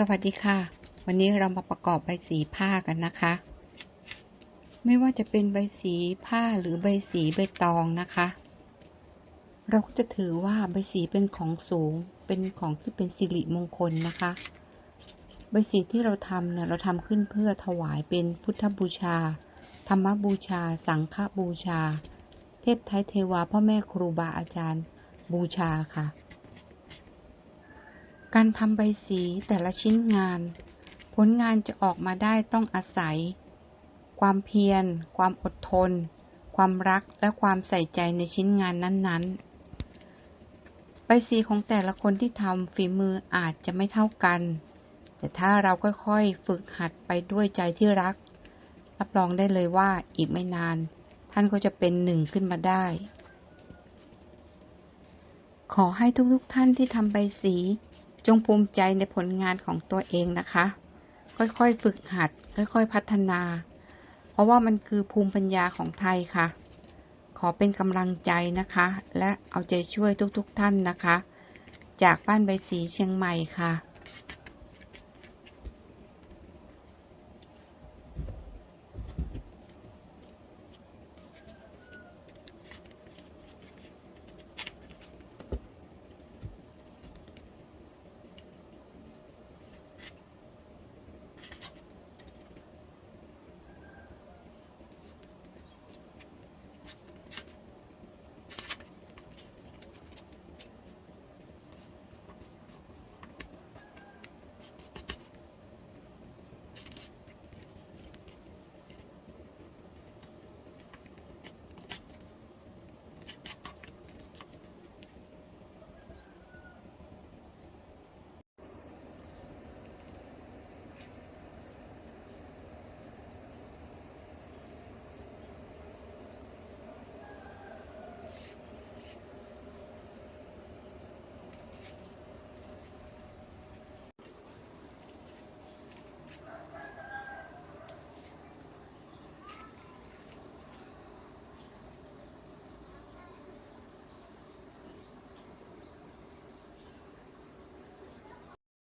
สวัสดีค่ะ วันนี้เรามาประกอบใบสีผ้ากันนะคะ ไม่ว่าจะเป็นใบสีผ้าหรือใบสีใบตองนะคะ เราก็จะถือว่าใบสีเป็นของสูงเป็นของที่เป็นสิริมงคลนะคะ ใบสีที่เราทำเนี่ยเราทำขึ้นเพื่อถวายเป็นพุทธบูชา ธรรมบูชา สังฆบูชา เทพไทยเทวาพ่อแม่ครูบาอาจารย์บูชาค่ะ การทำใบสีแต่ละชิ้นงาน ผลงานจะออกมาได้ต้องอาศัย ความเพียร ความอดทน ความรักและความใส่ใจในชิ้นงานนั้นๆ ใบสีของแต่ละคนที่ทำฝีมืออาจจะไม่เท่ากัน แต่ถ้าเราค่อยๆ ฝึกหัดไปด้วยใจที่รัก รับรองได้เลยว่าอีกไม่นาน ท่านก็จะเป็นหนึ่งขึ้นมาได้ ขอให้ทุกๆท่านที่ทำใบสี จงภูมิใจในผลงานของตัวเองนะคะ ค่อยๆฝึกหัด ค่อยๆพัฒนา เพราะว่ามันคือภูมิปัญญาของไทยค่ะ ขอเป็นกำลังใจนะคะ และเอาใจช่วยทุกๆท่านนะคะ จากบ้านใบสีเชียงใหม่ค่ะ